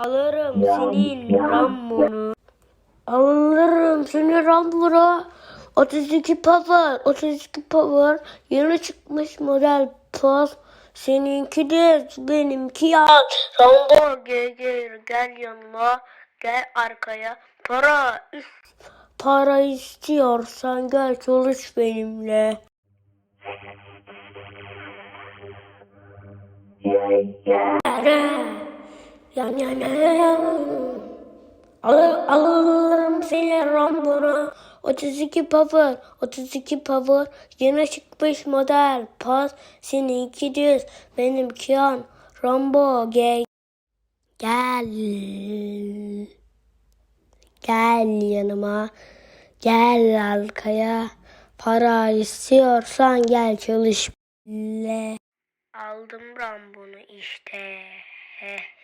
Alırım senin Rambo'nu. Alırım senin Rambo'nu. 32 power, 32 power. Yeni çıkmış model pas. Seninki de benimki ya. Rambo gel gel gel yanıma. Gel arkaya. Para para istiyorsan gel çalış benimle. Yan yana. Alır, alırım seni Rambo'nu. 32 power, 32 power. Yeni çıkmış model. Pas seninki düz. Benimki yan. Rambo gel. Gel. Gel yanıma. Gel arkaya. Para istiyorsan gel çalış. Le. Aldım Rambo'nu işte. He he.